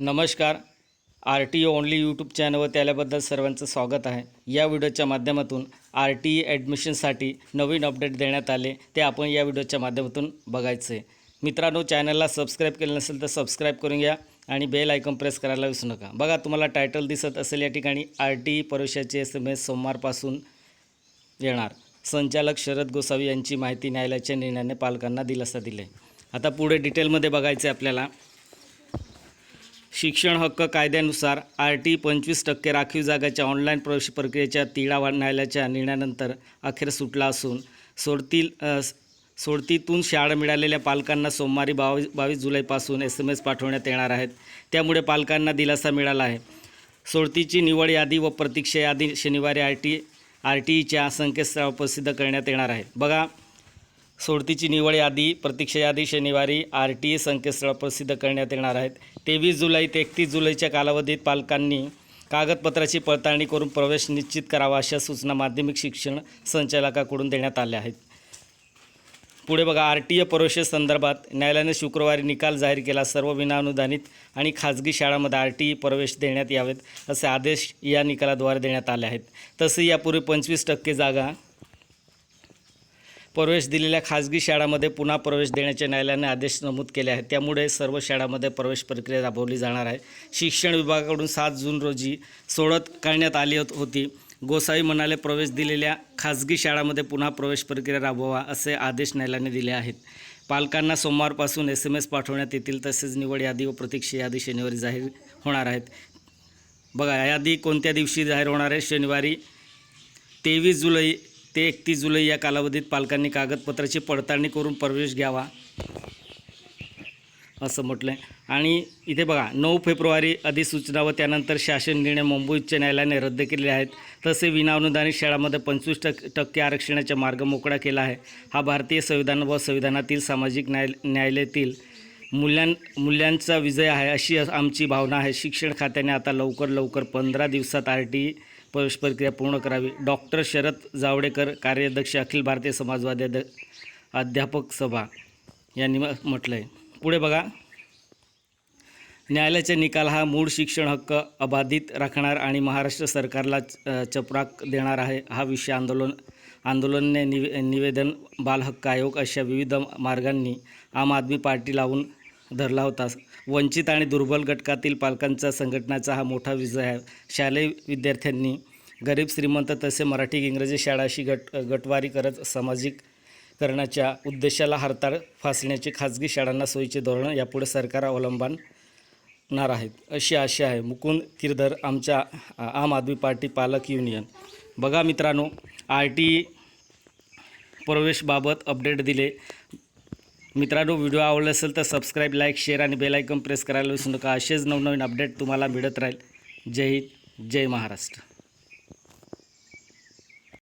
नमस्कार. R T only YouTube चॅनलवर त्याल्याबद्दल सर्वांचं स्वागत आहे. या व्हिडिओच्या माध्यमातून आर टी ॲडमिशनसाठी नवीन अपडेट देण्यात आले ते आपण या व्हिडिओच्या माध्यमातून बघायचं आहे मित्रांनो चॅनलला सबस्क्राईब केलं नसेल तर सबस्क्राईब करून घ्या आणि बेल आयकॉन प्रेस करायला विसरू नका. बघा तुम्हाला टायटल दिसत असेल या ठिकाणी आर टी परीक्षाचे एस एम एस सोमवारपासून येणार. संचालक शरद गोसावी यांची माहिती न्यायालयाच्या निर्णयाने पालकांना दिलासा दिले आता पुढे डिटेलमध्ये बघायचं आहे आपल्याला. शिक्षण हक्क कायद्यानुसार आर टी पंचवीस टक्के राखीव जागाच्या ऑनलाईन प्रवेश प्रक्रियेच्या तिळा न्यायालयाच्या निर्णयानंतर अखेर सुटला असून सोडतील सोडतीतून शाळा मिळालेल्या पालकांना सोमवारी बावीस बावीस जुलैपासून एस एम एस पाठवण्यात येणार आहेत. त्यामुळे पालकांना दिलासा मिळाला आहे. सोडतीची निवड यादी व प्रतीक्षा यादी शनिवारी आर टी आर टी ईच्या संकेतस्थळावर प्रसिद्ध करण्यात येणार आहे. बघा सोडतीची निवड यादी प्रतीक्षा यादी शनिवारी आर टी ए संकेतस्थळावर प्रसिद्ध करण्यात येणार आहेत. तेवीस जुलै ते एकतीस जुलैच्या कालावधीत पालकांनी कागदपत्राची पडताळणी करून प्रवेश निश्चित करावा अशा सूचना माध्यमिक शिक्षण संचालकाकडून देण्यात आल्या आहेत. पुढे बघा आर टी ए प्रवेशासंदर्भात न्यायालयाने शुक्रवारी निकाल जाहीर केला. सर्व विनाअनुदानित आणि खाजगी शाळांमध्ये आर टी ई प्रवेश देण्यात यावेत असे आदेश या निकालाद्वारे देण्यात आले आहेत. तसे यापूर्वी पंचवीस टक्के जागा प्रवेश दिलेल्या खाजगी शाळामध्ये पुन्हा प्रवेश देण्याचे न्यायालयाने आदेश नमूद केले आहेत. त्यामुळे सर्व शाळांमध्ये प्रवेश प्रक्रिया राबवली जाणार आहे. शिक्षण विभागाकडून सात जून रोजी सोडत करण्यात आली होती गोसावी म्हणाले प्रवेश दिलेल्या खाजगी शाळामध्ये पुन्हा प्रवेश प्रक्रिया राबवा असे आदेश न्यायालयाने दिले आहेत. पालकांना सोमवारपासून एस एम एस पाठवण्यात येतील तसेच निवड यादी व प्रतीक्षा यादी शनिवारी जाहीर होणार आहेत. बघा यादी कोणत्या दिवशी जाहीर होणार आहे? शनिवारी तेवीस जुलै ते एकतीस जुलै या कालावधीत पालकांनी कागदपत्राची पडताळणी करून प्रवेश घ्यावा असं म्हटलं आहे आणि इथे बघा नऊ फेब्रुवारी अधिसूचना व त्यानंतर शासन निर्णय मुंबई उच्च न्यायालयाने रद्द केले आहेत. तसे विनाअनुदानित शाळांमध्ये पंचवीस टक्के टक्के आरक्षणाचा मार्ग मोकळा केला आहे. हा भारतीय संविधान व संविधानातील सामाजिक न्याय न्यायालयातील मूल्यां मूल्यांचा विजय आहे अशी आमची भावना आहे. शिक्षण खात्याने आता लवकर लवकर पंधरा दिवसात आर टी प्रवेश प्रक्रिया पूर्ण करावी. डॉक्टर शरद जावडेकर कार्याध्यक्ष अखिल भारतीय समाजवादी अध्यापक सभा यांनी म- म्हटलं आहे पुढे बघा. न्यायालयाचा निकाल हा मूळ शिक्षण हक्क अबाधित राखणार आणि महाराष्ट्र सरकारला चपराक देणार आहे हा विषय आंदोलन आंदोलनने निवे निवेदन बालहक्क आयोग अशा विविध मार्गांनी आम आदमी पार्टी लावून धरला होता. वंचित आणि दुर्बल घटकातील पालकांचा संघटनाचा हा मोठा विजय आहे. शालेय विद्यार्थ्यांनी गरीब श्रीमंत तसे मराठी इंग्रजी शाळाशी गट गटवारी करत सामाजिक करण्याच्या उद्देशाला हरताळ फासण्याचे खाजगी शाळांना सोयीचे धोरण यापुढे सरकार अवलंबणार आहेत अशी आशा आहे. मुकुंद किरधर आमच्या आम आदमी पार्टी पालक युनियन. बघा मित्रांनो आर टी प्रवेशबाबत अपडेट दिले. मित्रांनो व्हिडिओ आवडला असेल तर सबस्क्राईब लाईक शेअर आणि बेल प्रेस करायला विसरू नका. असेच नवनवीन अपडेट तुम्हाला मिळत राहील. जय हिंद जय महाराष्ट्र.